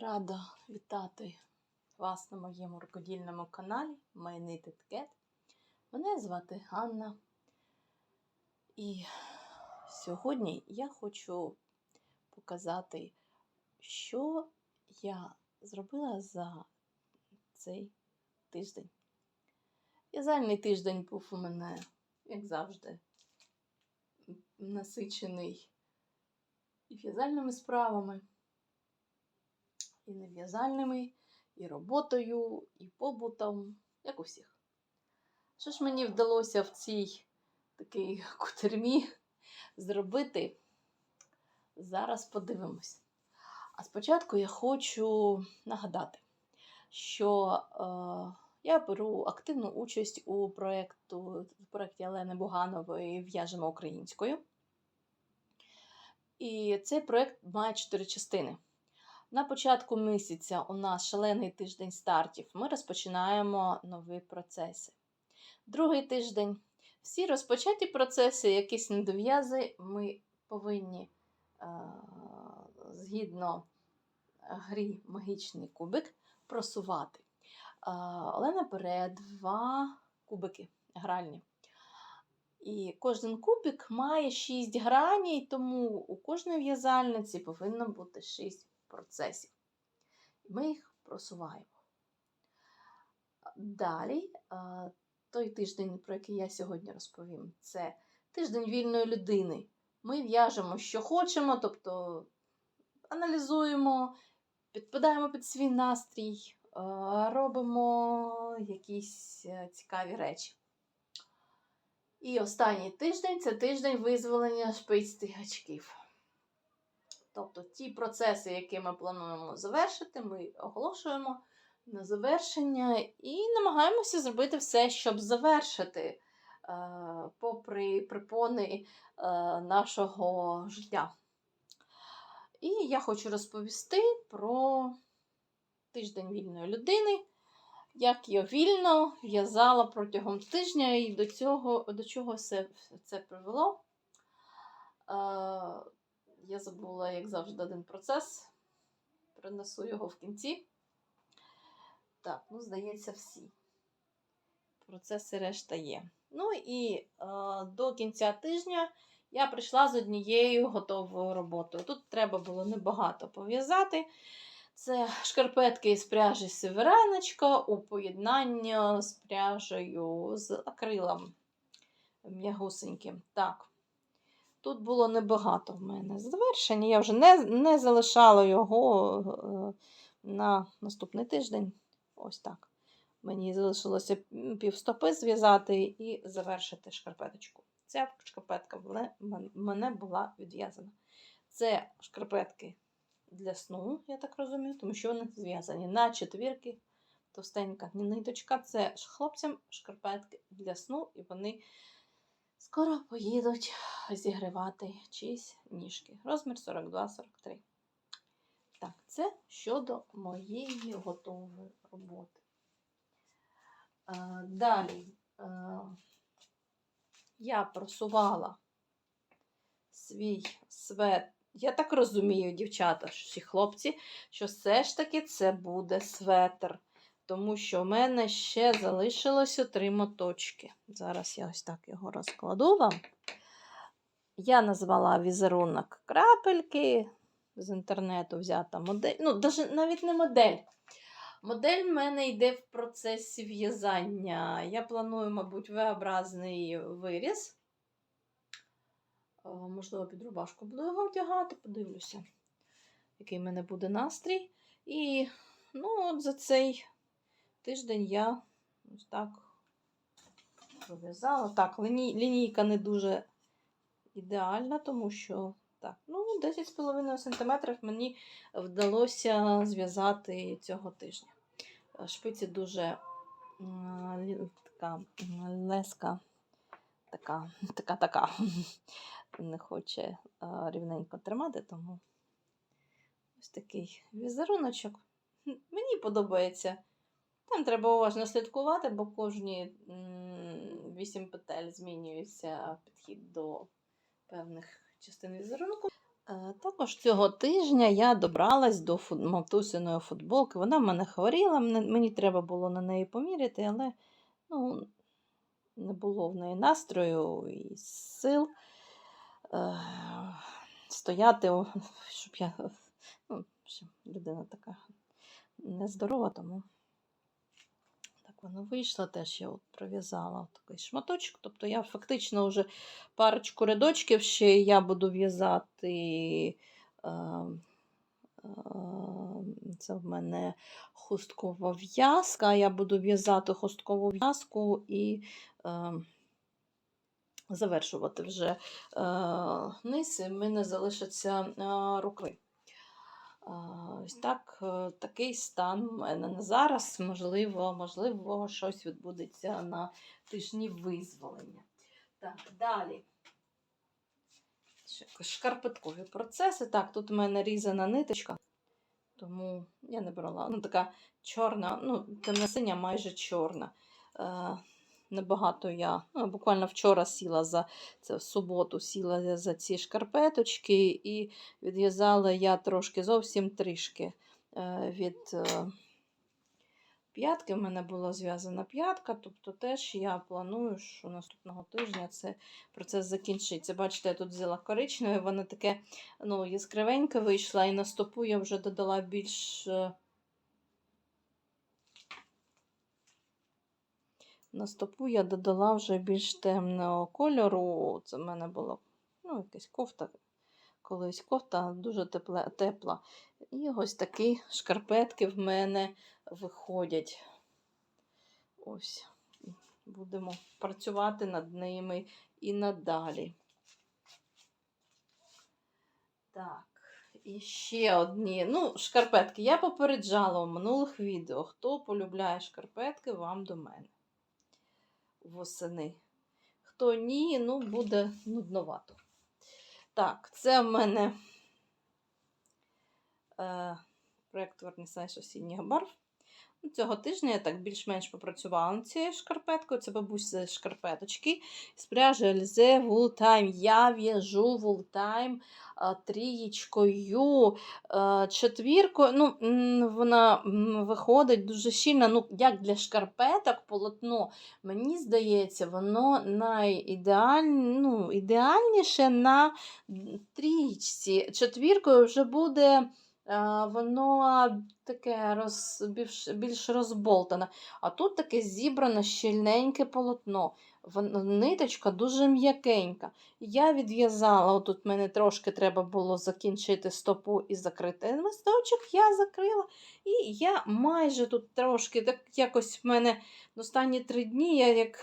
Рада вітати вас на моєму рукодільному каналі My Knitted. Мене звати Ганна. І сьогодні я хочу показати, що я зробила за цей тиждень. В'язальний тиждень був у мене, як завжди, насичений в'язальними справами і нев'язальними, і роботою, і побутом, як у всіх. Що ж мені вдалося в цій такій кутермі зробити? Зараз подивимось. А спочатку я хочу нагадати, що е, я беру активну участь у проєкту, в проєкті Олени Буганової В'яжемо українською. І цей проєкт має чотири частини. На початку місяця у нас шалений тиждень стартів. Ми розпочинаємо нові процеси. Другий тиждень всі розпочаті процеси, якісь недов'язи, ми повинні е, згідно грі магічний кубик просувати. Е, Олена бере два кубики гральні. І кожен кубик має 6 граней, тому у кожної в'язальниці повинно бути 6 процесів. Ми їх просуваємо. Далі, той тиждень, про який я сьогодні розповім, це тиждень вільної людини. Ми в'яжемо, що хочемо, тобто аналізуємо, підпадаємо під свій настрій, робимо якісь е, цікаві речі. І останній тиждень це тиждень визволення шпиць гачків. Тобто ті процеси, які ми плануємо завершити, ми оголошуємо на завершення і намагаємося зробити все, щоб завершити, е, попри припони е, нашого життя. І я хочу розповісти про тиждень вільної людини, як я вільно в'язала протягом тижня і до цього, до чого все це привело. Я забула, як завжди, один процес. Принесу його в кінці. Так, ну, здається, всі. Процеси решта є. Ну і е, до кінця тижня я прийшла з однією готовою роботою. Тут треба було небагато пов'язати. Це шкарпетки із пряжі Севераночка у поєднанні з пряжею з акрилом м'ягусеньким. Так. Тут було небагато в мене завершення. Я вже не не залишала його е, на наступний тиждень. Ось так. Мені залишилося півстопи зв'язати і завершити шкарпеточку. Ця шкарпетка в мене була відв'язана. Це шкарпетки для сну, я так розумію, тому що вони зв'язані на четвірки. Товстенька ниточка. Це хлопцям шкарпетки для сну, і вони. Скоро поїдуть зігрівати чиїсь ніжки. Розмір 42-43. Так, це щодо моєї готової роботи. Далі я просувала свій свет. Я так розумію, дівчата, всі хлопці, що все ж таки це буде светр тому що в мене ще залишилося три моточки. Зараз я ось так його розкладу вам. Я назвала візерунок крапельки, з інтернету взята модель. Ну, навіть не модель. Модель в мене йде в процесі в'язання. Я планую, мабуть, V-образний виріз. Можливо, під рубашку буду його вдягати, подивлюся, який в мене буде настрій. І ну, от за цей тиждень я ось так пров'язала. Так, ліній, лінійка не дуже ідеальна, тому що так, ну, 10,5 см мені вдалося зв'язати цього тижня. Шпиці дуже така леска, така, така, така. Не хоче рівненько тримати, тому ось такий візеруночок. Мені подобається. Там треба уважно слідкувати, бо кожні 8 петель змінюється підхід до певних частин візерунку. Е, Також цього тижня я добралась до матусиної футболки. Вона в мене хворіла, мені треба було на неї поміряти, але ну, не було в неї настрою і сил е, стояти, щоб я. Ну, людина така нездорова, тому воно вийшло. Теж я от пров'язала такий шматочок. Тобто я фактично вже парочку рядочків ще я буду в'язати. Е, е, це в мене хусткова в'язка. Я буду в'язати хусткову в'язку і е, завершувати вже е, низ, і в мене залишаться е, руки. Е, Ось так, е, такий стан в мене на зараз. Можливо, можливо, щось відбудеться на тижні визволення. Так, далі. Шкарпеткові процеси. Так, тут у мене різана ниточка, тому я не брала. Ну, така чорна, ну, темно-синя, майже чорна. Е, небагато я, ну, буквально вчора сіла за це в суботу, сіла за ці шкарпеточки і відв'язала я трошки зовсім трішки е, від е, п'ятки. В мене була зв'язана п'ятка, тобто теж я планую, що наступного тижня це процес закінчиться. Бачите, я тут взяла коричневе, воно таке ну, яскравеньке вийшло, і на стопу я вже додала більш. На стопу я додала вже більш темного кольору. Це в мене була ну, якась кофта. Колись кофта дуже тепла. тепла. І ось такі шкарпетки в мене виходять. Ось. Будемо працювати над ними і надалі. Так, і ще одні. Ну, шкарпетки. Я попереджала у минулих відео. Хто полюбляє шкарпетки, вам до мене восени. Хто ні, ну буде нудновато. Так, це в мене е, проєкт Вернісаж осінніх барв. Цього тижня я так більш-менш попрацювала над цією шкарпеткою. Це бабуся шкарпеточки з пряжі Wool Time. Я в'яжу а, трієчкою, четвіркою. Ну, вона виходить дуже щільно. Ну, як для шкарпеток полотно, мені здається, воно найідеаль... ну, ідеальніше на трієчці. Четвіркою вже буде. А, Воно таке роз, більш, більш розболтане. А тут таке зібране щільненьке полотно. Ниточка дуже м'якенька. Я відв'язала, отут мене трошки треба було закінчити стопу і закрити листочок, я закрила. І я майже тут трошки, так якось в мене останні три дні я як.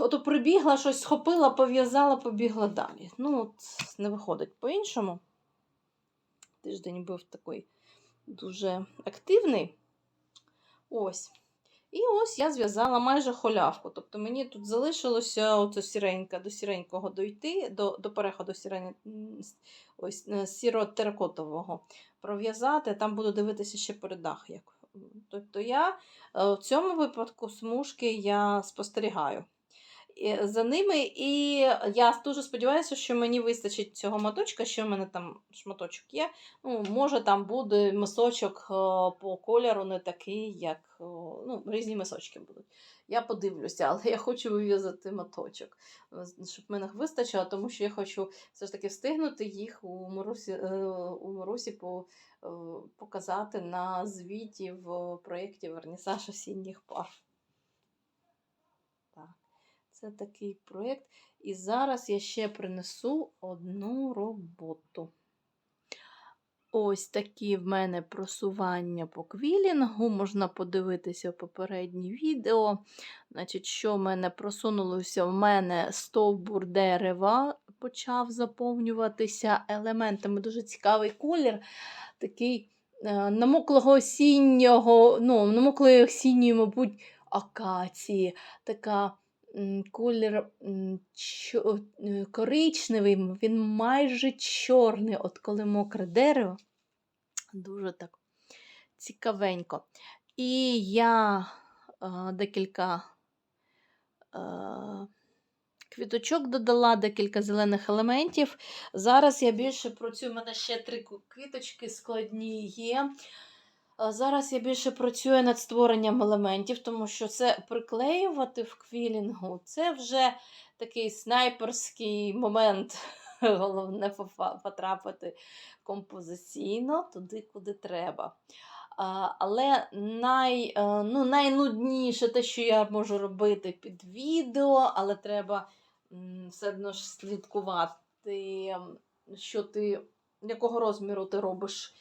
Ото прибігла, щось схопила, пов'язала, побігла далі. Ну, от не виходить по-іншому. Тиждень був такий дуже активний. Ось. І ось я зв'язала майже холявку. Тобто мені тут залишилося оце сіренька, до сіренького дойти, до, до переходу сірень, ось, е, сіро-теракотового пров'язати. Там буду дивитися ще. Як. Тобто я е, в цьому випадку смужки я спостерігаю за ними. І я дуже сподіваюся, що мені вистачить цього моточка, що в мене там шматочок є. Ну, може, там буде мисочок е, по кольору не такий, як ну, різні мисочки будуть. Я подивлюся, але я хочу вив'язати моточок, е, щоб мене вистачило, тому що я хочу все ж таки встигнути їх у Марусі, е, у Марусі по, е, показати на звіті в проєкті Вернісаж осінніх пар. Це такий проєкт. І зараз я ще принесу одну роботу. Ось такі в мене просування по квілінгу. Можна подивитися попередні відео. Значить, що в мене просунулося? В мене стовбур дерева почав заповнюватися елементами. Дуже цікавий колір. Такий е, намоклого осіннього, ну, намоклої осінньої, мабуть, акації. Така колір е, коричневий, він майже чорний, от коли мокре дерево. Дуже так цікавенько. І я е, декілька е, квіточок додала, декілька зелених елементів. Зараз я більше працюю, у мене ще три квіточки складні є. Зараз я більше працюю над створенням елементів, тому що це приклеювати в квілінгу це вже такий снайперський момент. Головне потрапити композиційно туди, куди треба. Але най, е, ну, найнудніше те, що я можу робити під відео, але треба все одно ж слідкувати, що ти, якого розміру ти робиш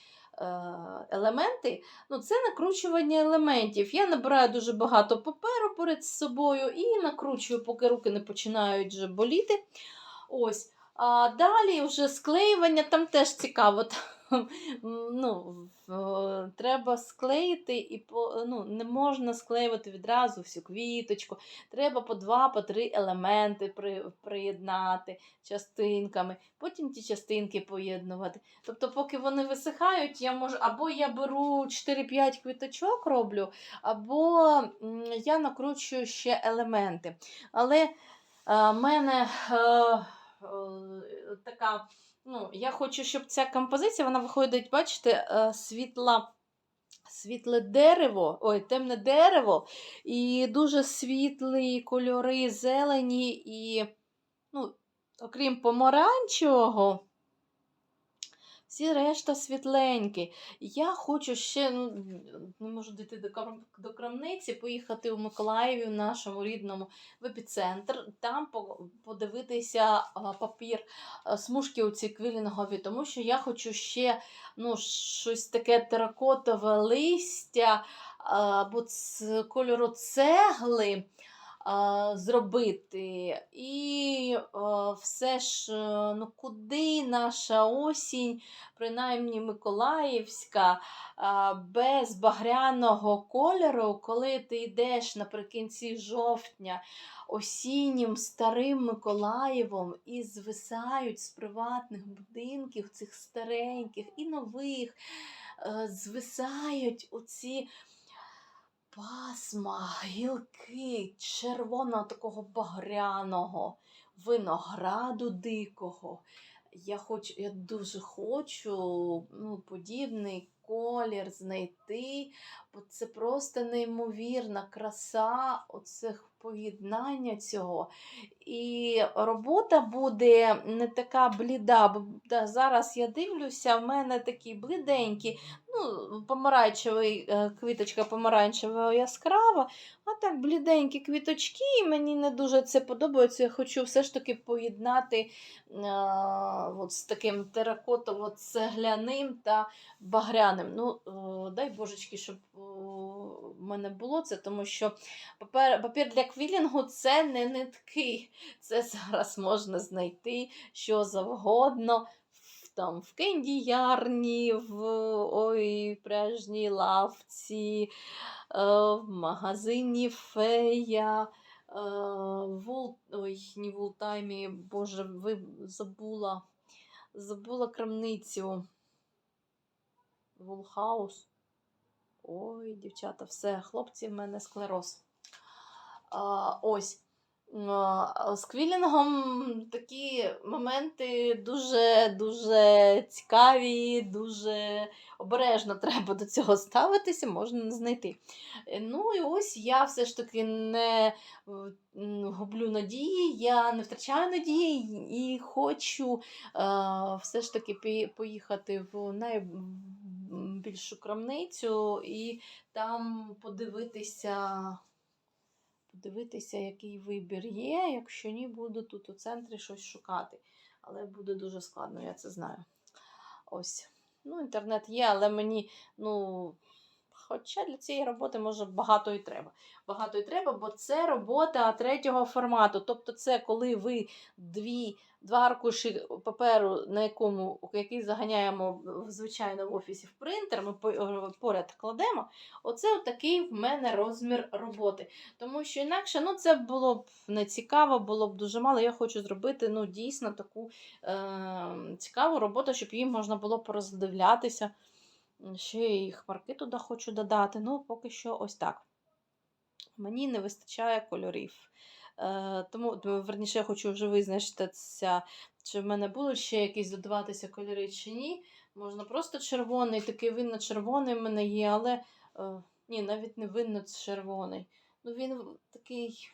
елементи. Ну, це накручування елементів. Я набираю дуже багато паперу перед собою і накручую, поки руки не починають вже боліти. Ось. А далі вже склеювання, там теж цікаво. Ну, треба склеїти і по, ну, не можна склеювати відразу всю квіточку. Треба по два, по три елементи при, приєднати частинками, потім ті частинки поєднувати. Тобто, поки вони висихають, я можу або я беру 4-5 квіточок роблю, або я накручую ще елементи. Але в мене е, е, така. Ну, я хочу, щоб ця композиція вона виходить, бачите, е, світла. Світле дерево, ой, темне дерево, і дуже світлі кольори, зелені, і, ну, окрім помаранчевого, всі решта світленькі. Я хочу ще, ну, не можу дійти до, до крамниці, поїхати у Миколаєві, в нашому рідному, в епіцентр, там подивитися папір, смужки оці квілінгові, тому що я хочу ще ну, щось таке теракотове листя або ц- кольору цегли зробити. І все ж, е, ну куди наша осінь, принаймні Миколаївська, без багряного кольору, коли ти йдеш наприкінці жовтня осіннім старим Миколаєвом і звисають з приватних будинків, цих стареньких і нових, е, звисають оці пасма, гілки червоного такого багряного, винограду дикого. Я хочу, я дуже хочу ну, подібний колір знайти, це просто неймовірна краса оцих поєднання цього. І робота буде не така бліда, бо зараз я дивлюся, в мене такі бліденькі, ну, помаранчевий, е, квіточка помаранчева яскрава, а так бліденькі квіточки, і мені не дуже це подобається. Я хочу все ж таки поєднати а, от з таким теракотово-цегляним та багряним. Ну, е, дай божечки, щоб е, в мене було це, тому що папер, папір для квілінгу це не нитки. Це зараз можна знайти що завгодно. Там, в кендіярні, в ой, пряжній лавці, е, в магазині Фея, вул, ой, не в Ултаймі, боже, ви забула, забула крамницю. Вулхаус. Ой, дівчата, все, хлопці, в мене склероз. А, ось. З квілінгом такі моменти дуже-дуже цікаві, дуже обережно треба до цього ставитися, можна знайти. Ну і ось я все ж таки не е, гублю надії, я не втрачаю надії і хочу е, все ж таки поїхати в найбільшу крамницю і там подивитися подивитися, який вибір є. Якщо ні, буду тут у центрі щось шукати. Але буде дуже складно, я це знаю. Ось. Ну, інтернет є, але мені, ну. Хоча для цієї роботи може багато і треба. Багато і треба, бо це робота третього формату. Тобто, це коли ви дві, два аркуші паперу, на якому який заганяємо в офісі в принтер, ми поряд кладемо. Оце такий в мене розмір роботи. Тому що інакше ну, це було б не цікаво, було б дуже мало. Я хочу зробити ну, дійсно таку е- цікаву роботу, щоб її можна було пороздивлятися. Ще і хмарки туди хочу додати. Ну, поки що ось так. Мені не вистачає кольорів. Е, тому, верніше, я хочу вже визначитися, чи в мене будуть ще якісь додаватися кольори чи ні. Можна просто червоний, такий винно червоний в мене є, але е, ні, навіть не винно червоний. Ну, він такий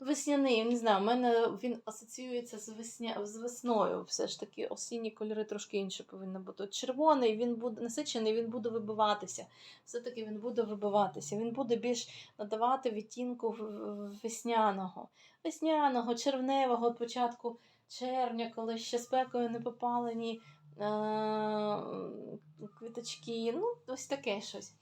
весняний, не знаю, у мене він асоціюється з, весня... з весною. Все ж таки, осінні кольори трошки інші повинні бути. Червоний, він буде насичений, він буде вибиватися. Все-таки він буде вибиватися. Він буде більш надавати відтінку в- в- весняного. Весняного, червневого, початку червня, коли ще спекою не попалені е- квіточки. Ну, ось таке щось.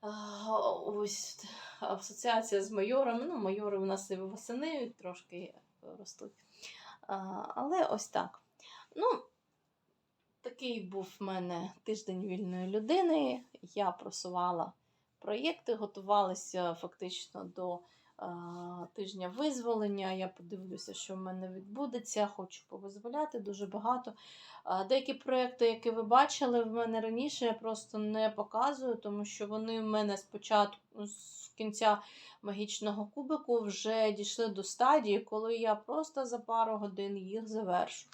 Ось асоціація з майорами. Ну, майори у нас і восени трошки ростуть. Але ось так. Ну, такий був в мене тиждень вільної людини. Я просувала проєкти, готувалася фактично до тижня визволення. Я подивлюся, що в мене відбудеться. Хочу повизволяти дуже багато. Деякі проєкти, які ви бачили в мене раніше, я просто не показую, тому що вони в мене спочатку з кінця магічного кубику вже дійшли до стадії, коли я просто за пару годин їх завершу.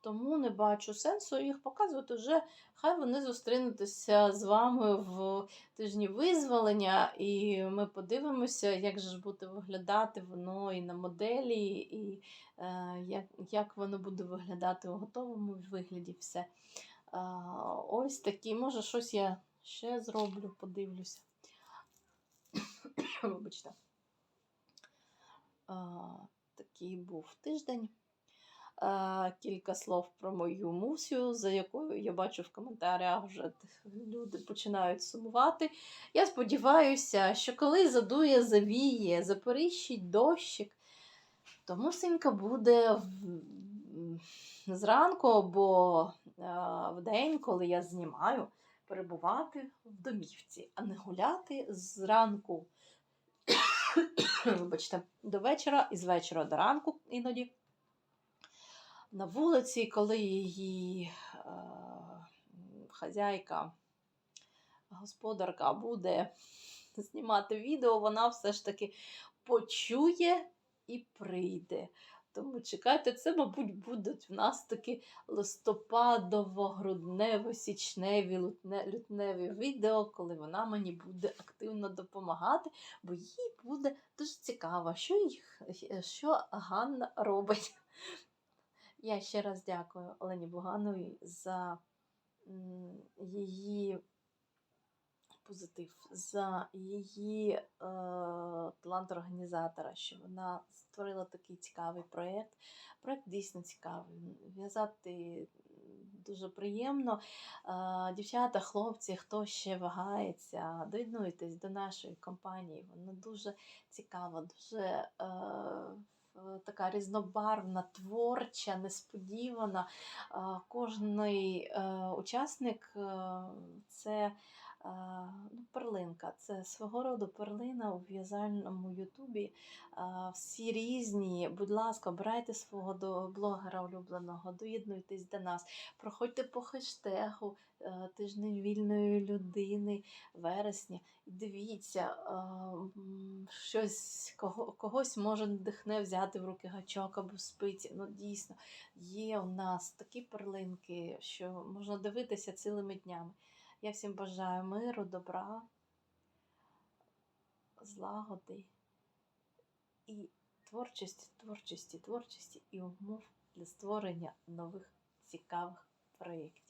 Тому не бачу сенсу їх показувати вже. Хай вони зустрінуться з вами в тижні визволення, і ми подивимося, як же ж буде виглядати воно і на моделі, і е, як, як воно буде виглядати у готовому вигляді все. А, ось такі, може, щось я ще зроблю, подивлюся. Вибачте. А, такий був тиждень. А, кілька слов про мою мусю, за якою я бачу в коментарях вже люди починають сумувати. Я сподіваюся, що коли задує, завіє, запоріщить дощик, то мусинька буде зранку або а, в день, коли я знімаю, перебувати в домівці, а не гуляти зранку. Вибачте, до вечора і з вечора до ранку іноді на вулиці, коли її е, хазяйка, господарка буде знімати відео, вона все ж таки почує і прийде. Тому чекайте, це, мабуть, будуть в нас такі листопадово-груднево-січневі лютне- лютневі відео, коли вона мені буде активно допомагати, бо їй буде дуже цікаво, що, їх, що Ганна робить. Я ще раз дякую Олені Бугановій за її позитив, за її е, талант організатора, що вона створила такий цікавий проєкт. Проєкт дійсно цікавий. В'язати дуже приємно. Е, дівчата, хлопці, хто ще вагається, доєднуйтесь до нашої компанії. Вона дуже цікава, дуже. Е, така різнобарвна, творча, несподівана. Кожний е, учасник е, це е, ну, перлинка, це свого роду перлина у в'язальному Ютубі. Всі різні. Будь ласка, обирайте свого блогера улюбленого, доєднуйтесь до нас, проходьте по хештегу е, тиждень вільної людини вересня. Дивіться, е, щось кого, когось може надихне взяти в руки гачок або спиці. Ну, дійсно, є у нас такі перлинки, що можна дивитися цілими днями. Я всім бажаю миру, добра, злагоди і творчості, творчості, творчості і умов для створення нових цікавих проєктів.